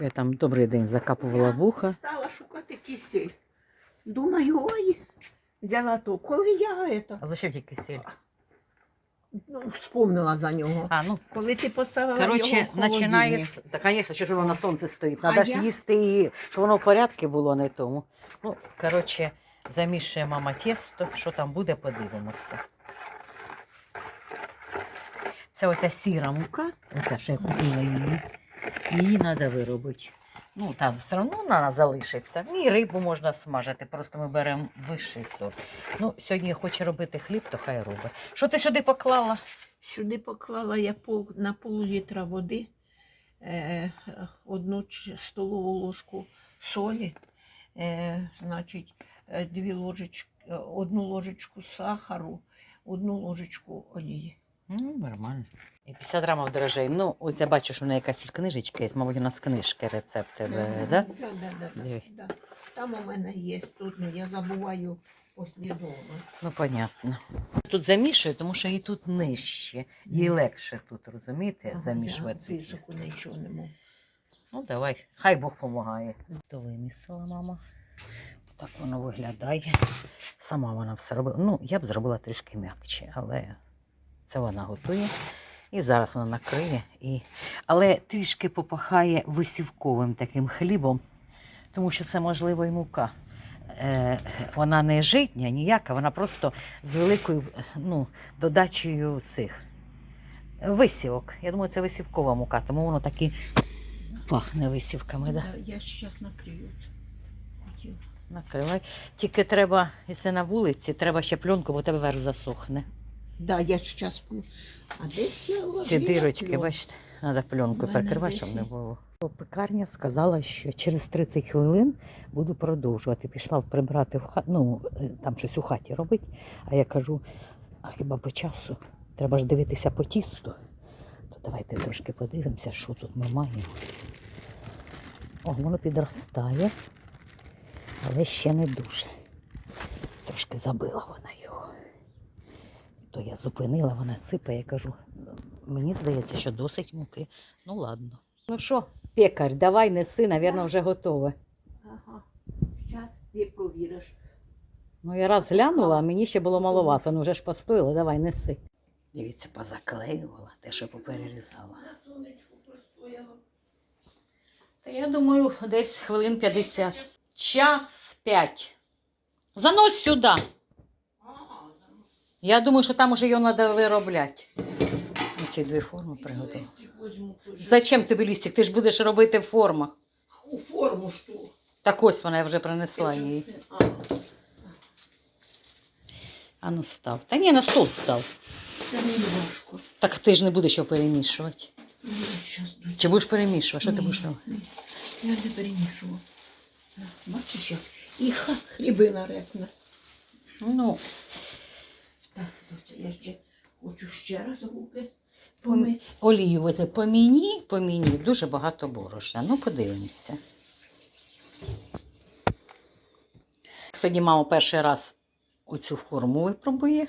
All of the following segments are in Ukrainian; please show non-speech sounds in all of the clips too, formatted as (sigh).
Я там добрий день закапувала вуха. Стала шукати кисель. Думаю, ой, взяла то. Коли я это, А зачем тільки кисель? ну, вспомнила за нього. А, ну, Коли ти поставила коротше, його в холодильник. Та, звісно, що ж воно на сонці стоїть. А Треба ж я- їсти її, щоб воно в порядку було не тому. Ну, коротше, замішує мама тісто, що там буде, подивимося. Це оця сіра мука, оця, що я купила її. Її треба виробити. Ну, та все одно вона залишиться. І рибу можна смажити, просто ми беремо вищий сорт. Ну, сьогодні хоче робити хліб, то хай робить. Що ти сюди поклала? Сюди поклала я пол, на пол літра води, е, одну столову ложку солі, е, значить, е, дві ложечки, е, одну ложечку сахару, одну ложечку олії. Ну, нормально. І 50 грамів дрожжей. Ну, ось я бачу, що в неї якась тут книжечка є. Мабуть, у нас книжки рецепти, бере, да? Да, да, да, да, да. Там у мене є, тут ну, я забуваю послідовно. Ну, понятно. Тут замішує, тому що їй тут нижче. Їй легше тут, розумієте, замішувати. це тісто. Нічого не можу. Ну, давай, хай Бог допомагає. То вимісила мама. Так воно виглядає. Сама вона все робила. Ну, я б зробила трішки м'якче, але це вона готує. І зараз вона накриє. І... Але трішки попахає висівковим таким хлібом, тому що це, можливо, і мука. Е, вона не житня ніяка, вона просто з великою ну, додачею цих висівок. Я думаю, це висівкова мука, тому воно так і пахне висівками. Да? Да, я зараз накрию. Накривай. Тільки треба, якщо на вулиці, треба ще пленку, бо тебе верх засохне. Да, я зараз... А десь я Ці дирочки, бачите, треба пленку перекривати, щоб не було. Пекарня сказала, що через 30 хвилин буду продовжувати. Пішла прибрати в хату, ну, е, там щось у хаті робити. А я кажу, а хіба по часу? Треба ж дивитися по тісту. То давайте трошки подивимося, що тут ми маємо. О, воно підростає, але ще не дуже. Трошки забила вона його. То я зупинила, вона сипає, я кажу, мені здається, що досить муки. Ну ладно. Ну що, пекар, давай неси, навірно, вже готове. Ага. Зараз ти провіриш. Ну, я раз глянула, а мені ще було маловато, ну вже ж постоїло, давай неси. Дивіться, позаклеювала те, що поперерізала. На сонечку простояла. Та я думаю, десь хвилин 50. Час 5. Занось сюди. Я думаю, що там уже його треба виробляти. Ці дві форми теж. Зачем тобі лістик? Ти ж будеш робити в формах. У форму що? Так ось вона я вже принесла їй. А, ну став. Та ні, на стол став. Це мені важко. Так ти ж не будеш його перемішувати. Ну, щас Чи будеш перемішувати? Що ти будеш робити? ні. Я не перемішував. Бачиш, як і хлібина репне. Ну, Так, доця, я ще хочу ще раз руки помити. олію везе по мені, по мені дуже багато борошна. Ну, подивимося. Сьогодні мама перший раз оцю форму випробує.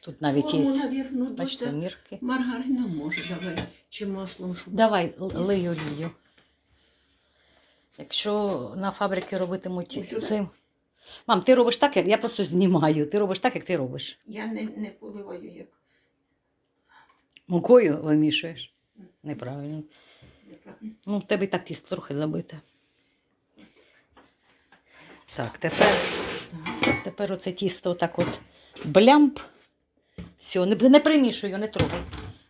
Тут навіть Форму, є, навірно, бачите, доця мірки. маргарина може, давай, чи маслом, щоб... Давай, л- лий олію. Якщо на фабрики робитимуть Ось сюди? цим. Мам, ти робиш так, як я просто знімаю. Ти робиш так, як ти робиш. Я не, не поливаю, як Мукою вимішуєш. Неправильно. неправильно. Ну, в тебе і так тісто трохи забите. Так, тепер, тепер оце тісто отак от блямп. Все, не, не примішуй його, не трогай.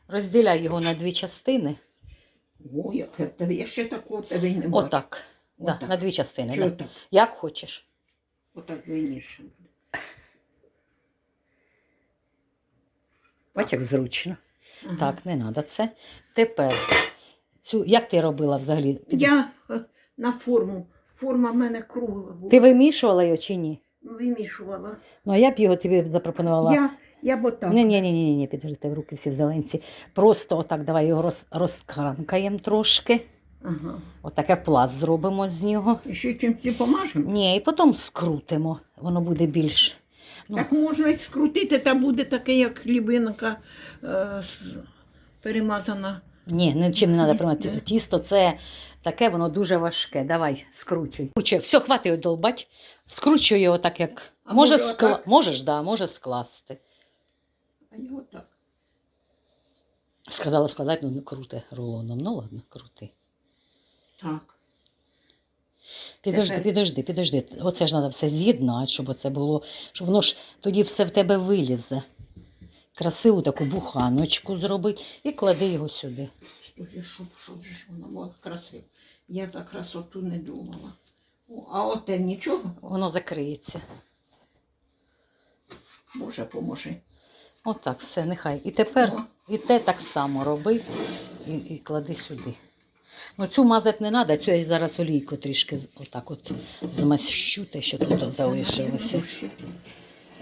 Розділяй його на дві частини. О, тебе, я ще такого тебе й не бачу. Отак. Да, на дві частини. Да. Як хочеш. Отак виніше. Бач, як зручно. Ага. Так, не треба це. Тепер, цю, як ти робила взагалі? Під- Я е, на форму. Форма в мене кругла була. Ти вимішувала його чи ні? Вимішувала. Ну, а я б його тобі запропонувала. Я, я б отак. Ні, ні, ні, ні, ні, підожди, в руки всі зеленці. Просто отак давай його роз, розкрамкаємо трошки. Ага. Отаке пласт зробимо з нього. І ще чимось помажемо? Ні, і потім скрутимо. Воно буде більш. Ну, Так можна і скрутити, та буде таке, як хлібинка е, перемазана Ні, нічим не треба приймати. Тісто це таке, воно дуже важке. Давай, скручуй. Скручуй. Все, хватить його долбать. Скручуй його так, як. А може, може скла... отак? Можеш, да, може скласти. А його так. Сказала складати, ну не крути рулоном. Ну ладно, крути. Так. Підожди, Тепер- підожди, підожди. Оце ж треба все з'єднати, щоб це було, щоб воно ж тоді все в тебе вилізе. Красиву таку буханочку зробити і клади його сюди. Щоб, щоб ж воно було красиво. Я за красоту не думала. О, а от нічого, Воно закриється. Боже, поможи. Отак, все, нехай. І тепер О. і те так само роби і, і клади сюди. Ну, цю мазати не треба, цю я зараз олійку трішки отак от змащу те, що тут залишилося.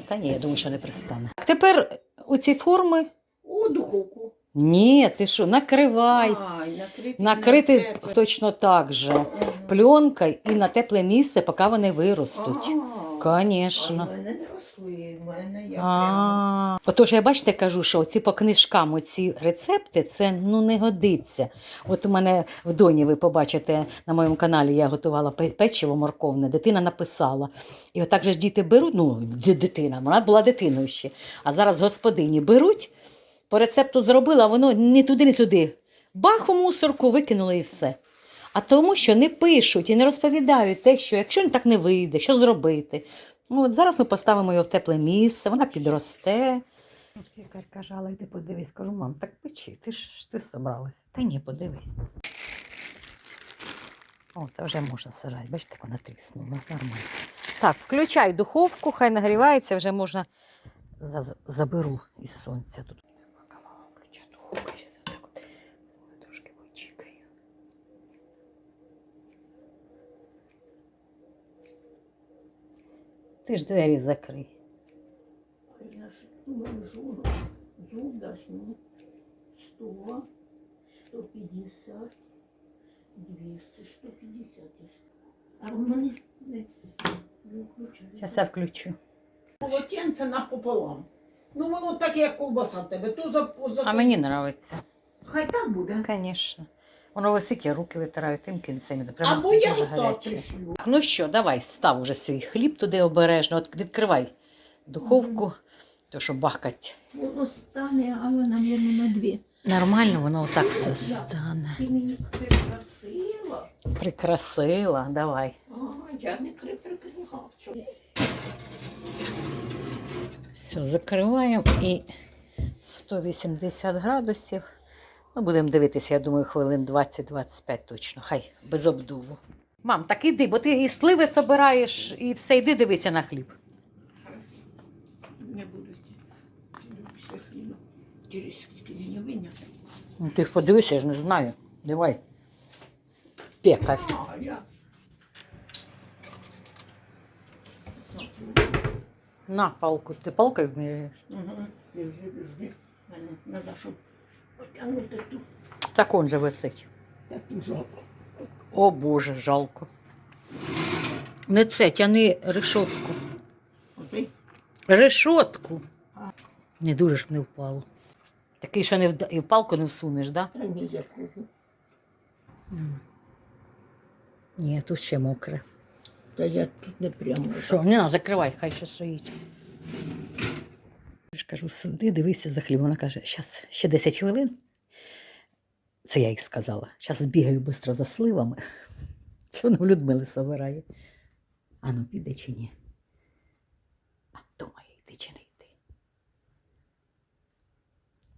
Та ні, я думаю, що не пристане. Тепер оці форми. У духовку. Ні, ти що, накривай. Ай, накрити. Накрити на точно так же. Ага. Пленкою і на тепле місце, поки вони виростуть. Звісно. А в мене в мене я прямо. А, Отож, я бачите, кажу, що ці по книжкам оці рецепти це ну не годиться. От у мене в доні ви побачите на моєму каналі, я готувала пе- печиво морковне, дитина написала. І отак же ж діти беруть, ну, дитина, вона була дитиною ще. А зараз господині беруть, по рецепту зробила, воно ні туди, ні сюди. Бах у мусорку викинули і все. А тому, що не пишуть і не розповідають те, що якщо так не вийде, що зробити. Ну, от зараз ми поставимо його в тепле місце, вона підросте. Лікар каже, але йди подивись. Кажу, мам, так печи, ти ж ти зібралася. Та ні, подивись. О, та вже можна сажати. Бачите, вона тріснула. Нормально. Так, включай духовку, хай нагрівається, вже можна заберу із сонця. Тут Ти ж двері закрий. А Я ж думаю, журу. Зуб дасть, ну, 100, 150, 200, 150. А воно не, не, не включає. Зараз я включу. Полотенце напополам. Ну воно так, як ковбаса в тебе. То за, за... А мені подобається. Хай так буде. Звісно. Воно висить, я руки витираю тим кінцем. Прямо Або я гаряче. Так, ну що, давай, став уже свій хліб туди обережно. От відкривай духовку, то що бахкать. Воно стане, але, мабуть, на дві. Нормально, воно отак все стане. Ти мені прикрасила. Прикрасила, давай. А, я не кри- прикрасила. Все, закриваємо і 180 градусів. Ну, будемо дивитися, я думаю, хвилин 20-25 точно. Хай без обдуву. Мам, так іди, бо ти і сливи собираєш, і все, йди дивися на хліб. Не буду йти. Хліба. Через скільки мені виняти. Ну, Ти ж подивися, я ж не знаю. Давай. Пекар. А, я. На палку. Ти палкою міряєш? Угу. Держи, держи. Мене треба, щоб ту. Так он же висить. Таку жалко. О Боже, жалко. Не це, тяни решотку. Оцей. Решотку. А. Не дуже ж не впало. Такий, що не вда... і в палку не всунеш, так? Та ні, я кажу. Да? Ні, тут ще мокре. Та я тут не прямо. Що, не на, закривай, хай ще стоїть. Я ж кажу, сиди, дивися за хліб. Вона каже, зараз ще 10 хвилин. Це я їй сказала. Зараз бігаю швидко за сливами. (laughs) Це вона в Людмили собирає. А ну піде чи ні? А думає, йти чи не йти.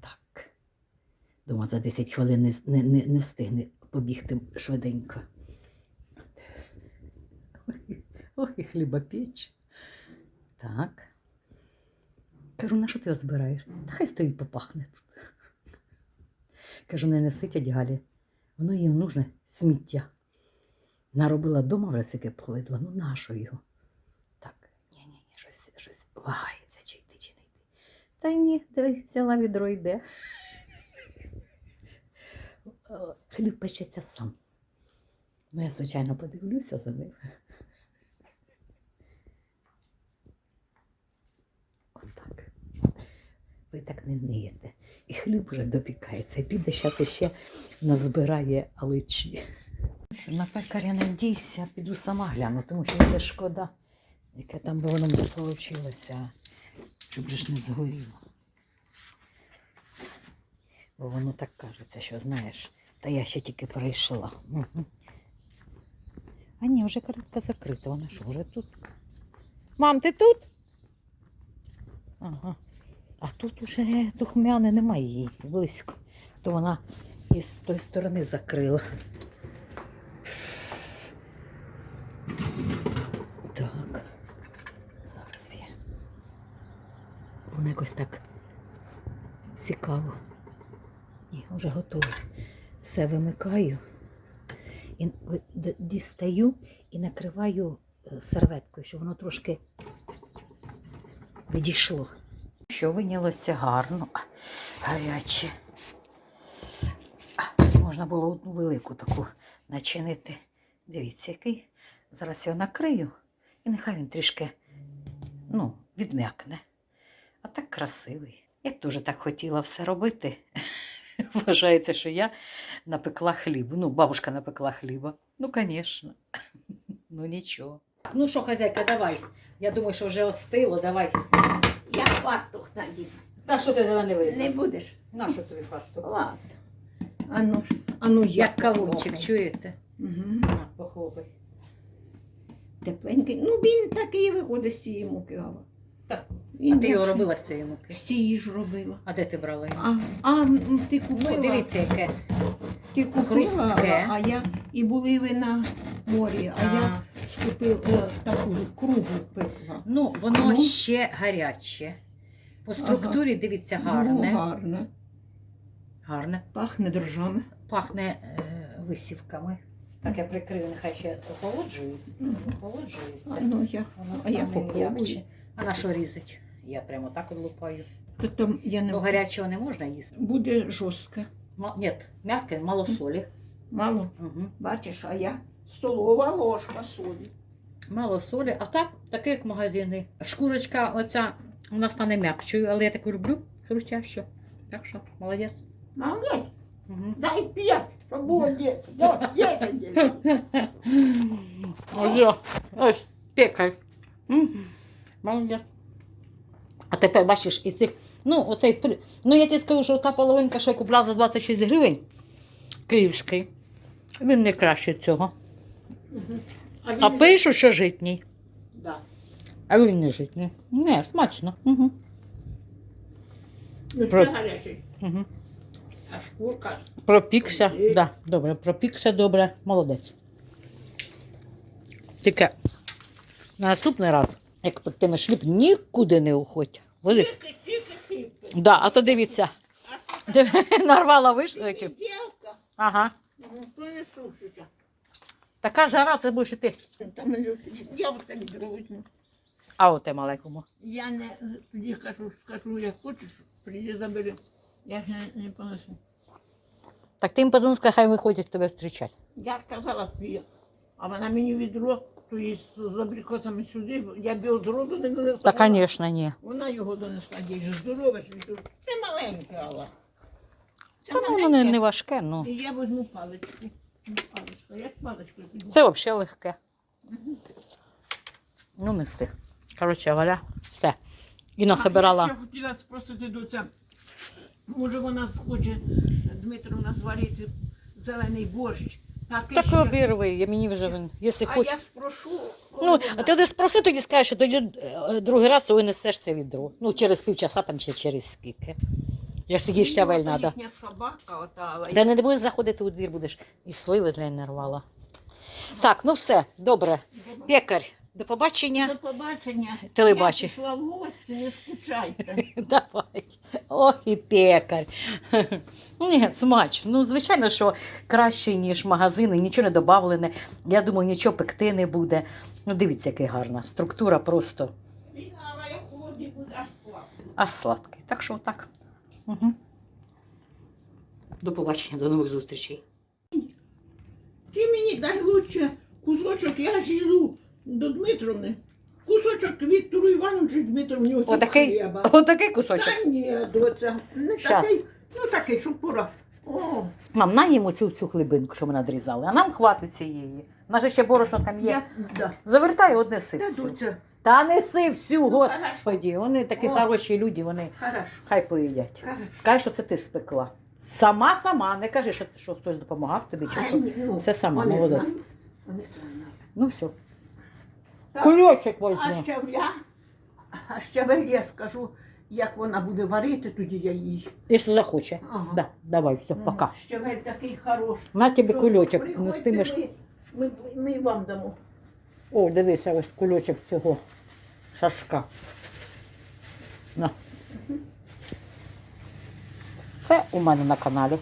Так. Дома за 10 хвилин не, не, не, не встигне побігти швиденько. Ой, ой, хлібопіч. Так. Кажу, на що ти його збираєш? Та хай стоїть попахне тут. Кажу, не неси тядь Галі. Воно їм нужне сміття. Наробила дома вже сяке повидла. Ну нащо його? Так, ні-ні, ні, щось, щось вагається, чи йти, чи не йти. Та ні, диви, взяла відро йде. Хліб печеться сам. Ну, я, звичайно, подивлюся за ним. Отак. ви так не вмієте. І хліб вже допікається, і піде зараз ще назбирає аличі. На пекаря не дійся, піду сама гляну, тому що це шкода, яке там би воно вийшло, щоб ж не згоріло. Бо воно так кажеться, що знаєш, та я ще тільки прийшла. А ні, вже калитка закрита, вона що, вже тут? Мам, ти тут? Ага. А тут уже духмяне немає її близько. То вона із тої сторони закрила. Так. Зараз я. Воно якось так цікаво. Ні, вже готово. Все вимикаю. І дістаю і накриваю е, серветкою, щоб воно трошки відійшло. Що винялося гарно, гаряче. Можна було одну велику таку начинити. Дивіться, який. Зараз його накрию, і нехай він трішки ну, відм'якне. А так красивий. Я б теж так хотіла все робити. (laughs) Вважається, що я напекла хліб. Ну, бабушка напекла хліба. Ну, звісно. (laughs) Ну нічого. Ну що, хазяйка, давай. Я думаю, що вже остило, давай. Я фартух надів. Та що ти до не видно? Не будеш? На що тобі фартух? Ладно. Ану, ану Як кавунчик, чуєте? Угу. На, похлопай. Тепленький. Ну, він такий виходить з цієї муки. Гава. Так. А ти його робила з цієї муки? З цієї ж робила. А де ти брала його? А, а ти купила, Ну, дивіться, яке. ти купила, хрустке. а я і були ви на морі, а я скупила е, таку кругу пекла. Ну, воно Ну. ще гаряче. По структурі, дивіться, Ну, гарне. гарне. Гарне. Пахне дрожжами. Пахне е, висівками. Так, я прикрию, нехай ще охолоджують. Мгм. Охолоджується. А, ну, я, Воно а я стане попробую. м'якче. А на що різать? Я прямо так лупаю. То там я не До гарячого не можна їсти. буде жорстко. Ма- Ні, м'яке, мало солі. Мало. Угу. Бачиш, а я столова ложка солі. Мало солі, а так, таке як магазини. Шкурочка оця, вона стане м'якчою, але я таку люблю хрустящу. Так що, молодець. Молодець, Угу. дай п'ять, щоб було десять. Да, десять. десять. (laughs) Ось, пекар. Молодець. А тепер бачиш, із цих, ну, оцей, ну я тобі скажу, що та половинка, що я купила за 26 гривень, київський, він не краще цього. Мгм. А він- пишу, що житній. Да. А він не житній. Не, смачно. Угу. Ну, Про- це гарячий. Угу. А шкурка. Пропікся. Да, добре, пропікся добре, молодець. Тільки на наступний раз, як пектимеш хліб, нікуди не уходь. Тільки, тільки хліб. Да, а то дивіться, (laughs) нарвала вишники. Дівка. Ага. Ну. Така жара, це будеш і ти. А оте маленькому. Я не тоді кажу, скажу, як хочеш, приїди забери. Я ж не, не понесу. Так ти їм позвонив, хай виходять тебе зустрічати. Я сказала свій, а вона мені відро, то є з абрикосами сюди, я б його зроду не донесла. Та, звісно, ні. Вона його донесла, дійсно, здорове ж відро. Це маленьке, але. Це Та ну, воно не, не важке, ну. І я візьму паличку. Ну, Паличку, я ж піду. Це взагалі легке. Ну, неси. Коротше, Валя, все. Інна А собирала. Я ще хотіла спросити доця, може вона схоче Дмитровна зварити зелений борщ. Такий Так і обірви, я мені вже він, якщо А хочеш. я спрошу, коли Ну, вона- а ти спроси, тоді скажеш, що тоді е, другий раз винесеш це відро. Ну, через півчаса там чи через скільки. Якщо їй ще Ну, то треба. Їхня собака, ота, але Та не будеш заходити у двір, будеш і сливи для нарвала. Так, ну все, добре. Пекар, до побачення. До побачення. Телебачить. Я пішла в гості, не скучайте. (laughs) Давай. Ох і пекар. (laughs) Ні, смачно. Ну, звичайно, що краще, ніж магазини, нічого не додавлене. Я думаю, нічого пекти не буде. Ну, дивіться, яка гарна. Структура просто аж а сладкий. Так що так. Угу. До побачення, до нових зустрічей. Ти мені дай лучше кусочок, я ж їду до Дмитровни. Кусочок Віктору Івановичу Дмитровні оце Отакий, хліба. отакий кусочок. Та ні, доця, не Щас. такий, ну такий, щоб пора. О, Мам, на їм оцю цю хлібинку, що ми надрізали, а нам хватить цієї. У нас же ще борошно там є. я, да. Завертай одне. Та, всю. доця, Та неси всю, Ну, господі. Вони такі О. хороші люди, вони хорошо, хай поїдять. хорошо. Скажи, що це ти спекла. Сама, сама, не кажи, що, що хтось допомагав тобі чи що. ні, ну, Це сама, вони молодець. знають, Вони знають. Ну все. Так. Кульочок А возьму. ще я, а ще я скажу, як вона буде варити, тоді я їй. Якщо захоче. Ага. Да, давай, все, пока. Щавель такий хороший. На тобі Що, кульочок приходьте. Ми, ми, ми вам дамо. О, дивися, ось кульочок цього шашка. На. Це у мене на каналі.